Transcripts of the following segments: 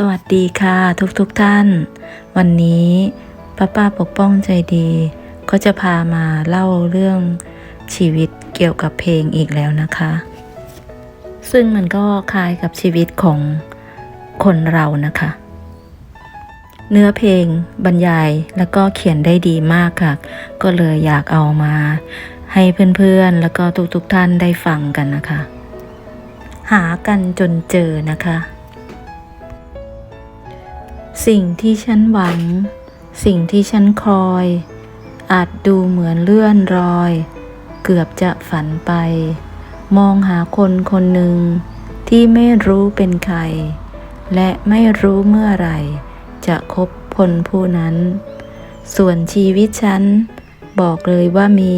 สวัสดีค่ะทุกๆทท่าน วันนี้ป้าป้าปกป้องใจดี ก็จะพามาเล่าเรื่องชีวิตเกี่ยวกับเพลงอีกแล้วนะคะ ซึ่งมันก็คล้ายกับชีวิตของคนเรานะคะ เนื้อเพลงบรรยายแล้วก็เขียนได้ดีมากค่ะ ก็เลยอยากเอามาให้เพื่อนๆ แล้วก็ทุกๆทท่านได้ฟังกันนะคะ หากันจนเจอนะคะ สิ่งที่ฉันหวัง สิ่งที่ฉันคอย อาจดูเหมือนเลื่อนรอย เกือบจะฝันไป มองหาคนคนหนึ่ง ที่ไม่รู้เป็นใคร และไม่รู้เมื่อไหร่ จะคบคนผู้นั้น ส่วนชีวิตฉัน บอกเลยว่ามี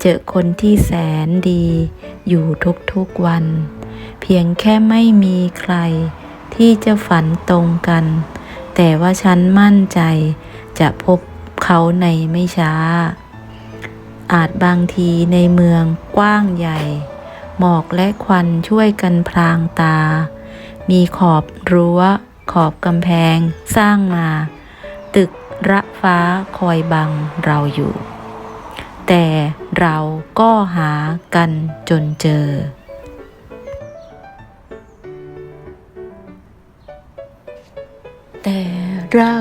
เจอคนที่แสนดีอยู่ทุกๆวัน เพียงแค่ไม่มีใครที่จะฝันตรงกัน แต่ว่าฉันมั่นใจจะพบเขาในไม่ช้า อาจบางทีในเมืองกว้างใหญ่ หมอกและควันช่วยกันพรางตา มีขอบรั้ว ขอบกำแพงสร้างมา ตึกระฟ้าคอยบังเราอยู่ แต่เราก็หากันจนเจอ แต่เรา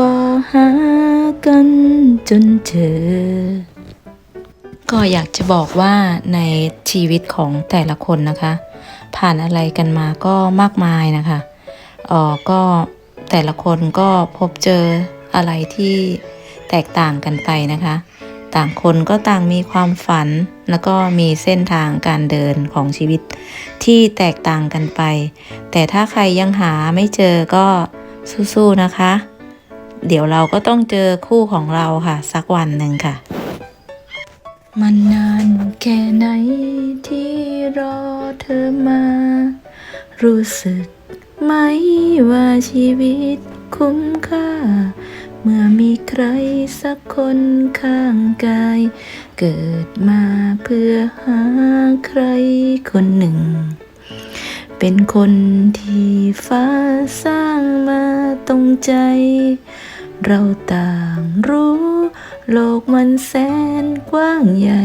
ก็หากันจนเจอ ก็อยากจะบอกว่าในชีวิตของแต่ละคนนะคะ ผ่านอะไรกันมาก็มากมายนะคะเออก็แต่ละคนก็พบเจออะไรที่แตกต่างกันไปนะคะ ต่างคนก็ต่างมีความฝัน แล้วก็มีเส้นทางการเดินของชีวิตที่แตกต่างกันไป แต่ถ้าใครยังหาไม่เจอก็ สู้ๆนะคะ เดี๋ยวเราก็ต้องเจอคู่ของเราค่ะ สักวันหนึ่งค่ะ มันนานแค่ไหนที่รอเธอมา รู้สึกไหมว่าชีวิตคุ้มค่า เมื่อมีใครสักคนข้างกาย เกิดมาเพื่อหาใครคนหนึ่ง เป็นคนที่ฟ้าสร้างมาตรงใจ เราต่างรู้ โลกมันแสนกว้างใหญ่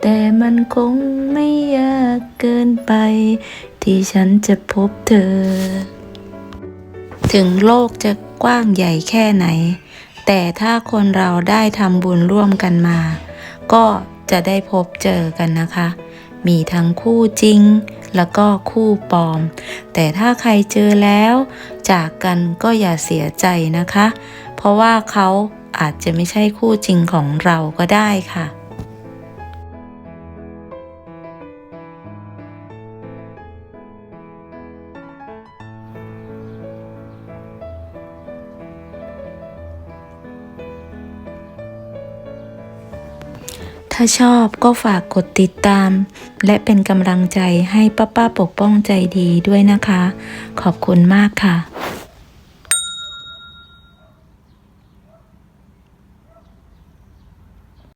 แต่มันคงไม่ยากเกินไป ที่ฉันจะพบเธอ ถึงโลกจะกว้างใหญ่แค่ไหน แต่ถ้าคนเราได้ทำบุญร่วมกันมา ก็จะได้พบเจอกันนะคะ มีทั้งคู่จริง แล้วก็คู่ปลอม แต่ถ้าใครเจอแล้ว จากกันก็อย่าเสียใจนะคะ เพราะว่าเขาอาจจะไม่ใช่คู่จริงของเราก็ได้ค่ะ ถ้าชอบก็ฝากกดติดตาม และเป็นกำลังใจให้ป้าป้าปกป้องใจดีด้วยนะคะ ขอบคุณมากค่ะ